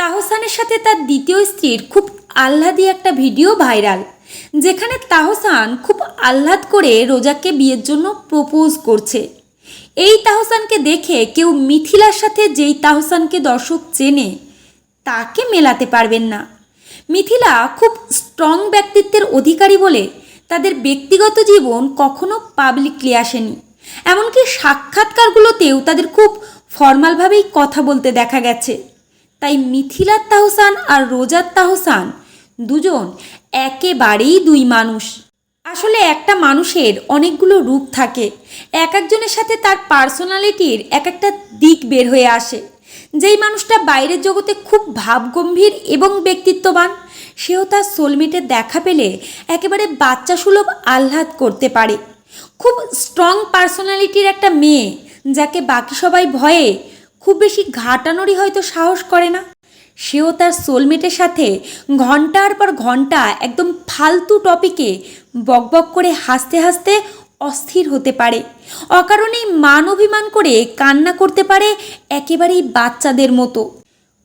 তাহসানের সাথে তার দ্বিতীয় স্ত্রীর খুব আহ্লাদি একটা ভিডিও ভাইরাল, যেখানে তাহসান খুব আহ্লাদ করে রোজাকে বিয়ের জন্য প্রপোজ করছে। এই তাহসানকে দেখে কেউ মিথিলার সাথে যেই তাহসানকে দর্শক চেনে, তাকে মেলাতে পারবেন না। মিথিলা খুব স্ট্রং ব্যক্তিত্বের অধিকারী বলে তাদের ব্যক্তিগত জীবন কখনো পাবলিকলি আসেনি। এমনকি সাক্ষাৎকারগুলোতেও তাদের খুব ফর্মালভাবেই কথা বলতে দেখা গেছে। তাই মিথিলার তাহসান আর রোজার তাহসান দুজন একেবারেই দুই মানুষ। আসলে একটা মানুষের অনেকগুলো রূপ থাকে। এক একজনের সাথে তার পার্সোনালিটির এক একটা দিক বের হয়ে আসে। যেই মানুষটা বাইরের জগতে খুব ভাবগম্ভীর এবং ব্যক্তিত্ববান, সেও তার সোলমেটের দেখা পেলে একেবারে বাচ্চা সুলভ আহ্লাদ করতে পারে। খুব স্ট্রং পার্সোনালিটির একটা মেয়ে, যাকে বাকি সবাই ভয়ে খুব বেশি ঘাটানোরই হয়তো সাহস করে না। সেও তার সোলমেটের সাথে ঘণ্টার পর ঘণ্টা একদম ফালতু টপিকে বকবক করে হাসতে হাসতে অস্থির হতে পারে। অকারণেই মান অভিমান করে কান্না করতে পারে একেবারেই বাচ্চাদের মতো।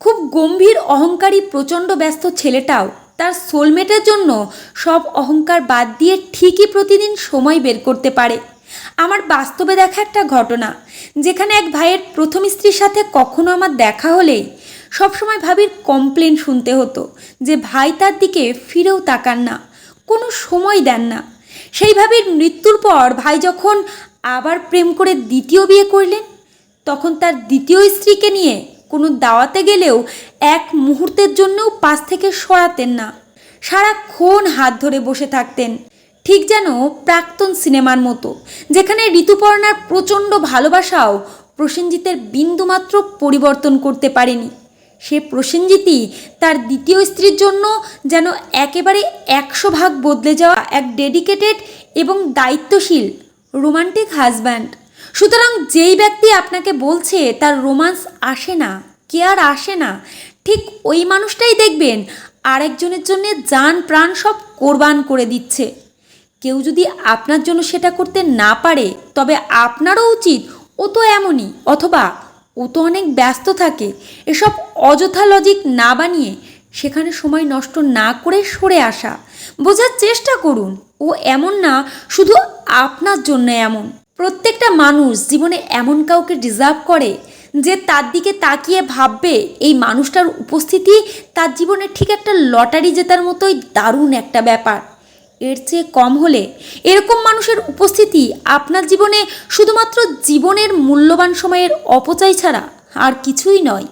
খুব গম্ভীর, অহংকারী, প্রচণ্ড ব্যস্ত ছেলেটাও তার সোলমেটের জন্য সব অহংকার বাদ দিয়ে ঠিকই প্রতিদিন সময় বের করতে পারে। আমার বাস্তবে দেখা একটা ঘটনা, যেখানে এক ভাইয়ের প্রথম স্ত্রীর সাথে কখনো আমার দেখা হলেই সবসময় ভাবির কমপ্লেন শুনতে হতো যে ভাই তার দিকে ফিরেও তাকান না, কোনো সময় দেন না। সেই ভাবির মৃত্যুর পর ভাই যখন আবার প্রেম করে দ্বিতীয় বিয়ে করলেন, তখন তার দ্বিতীয় স্ত্রীকে নিয়ে কোনো দাওয়াতে গেলেও এক মুহূর্তের জন্যও পাশ থেকে সরাতেন না। সারাক্ষণ হাত ধরে বসে থাকতেন। ঠিক যেন প্রাক্তন সিনেমার মতো, যেখানে ঋতুপর্ণার প্রচণ্ড ভালোবাসাও প্রসেনজিতের বিন্দুমাত্র পরিবর্তন করতে পারেনি। সে প্রসেনজিতই তার দ্বিতীয় স্ত্রীর জন্য যেন একেবারে একশো ভাগ বদলে যাওয়া এক ডেডিকেটেড এবং দায়িত্বশীল রোমান্টিক হাজব্যান্ড সুতরাং যেই ব্যক্তি আপনাকে বলছে তার রোমান্স আসে না কেয়ার আসে না, ঠিক ওই মানুষটাই দেখবেন আরেকজনের জন্য যান প্রাণ সব কোরবান করে দিচ্ছে। কেউ যদি আপনার জন্য সেটা করতে না পারে, তবে আপনারও উচিত, ও তো এমনই। অথবা, ও তো অনেক ব্যস্ত থাকে, এসব অযথা লজিক না বানিয়ে সেখানে সময় নষ্ট না করে সরে আসা। বোঝার চেষ্টা করুন, ও এমন না, শুধু আপনার জন্য এমন। প্রত্যেকটা মানুষ জীবনে এমন কাউকে ডিজার্ভ করে, যে তার দিকে তাকিয়ে ভাববে, এই মানুষটার উপস্থিতি তার জীবনে ঠিক একটা লটারি জেতার মতোই দারুণ একটা ব্যাপার। এর চেয়ে কম হলে এরকম মানুষের উপস্থিতি আপনার জীবনে শুধুমাত্র জীবনের মূল্যবান সময়ের অপচয় ছাড়া আর কিছুই নয়।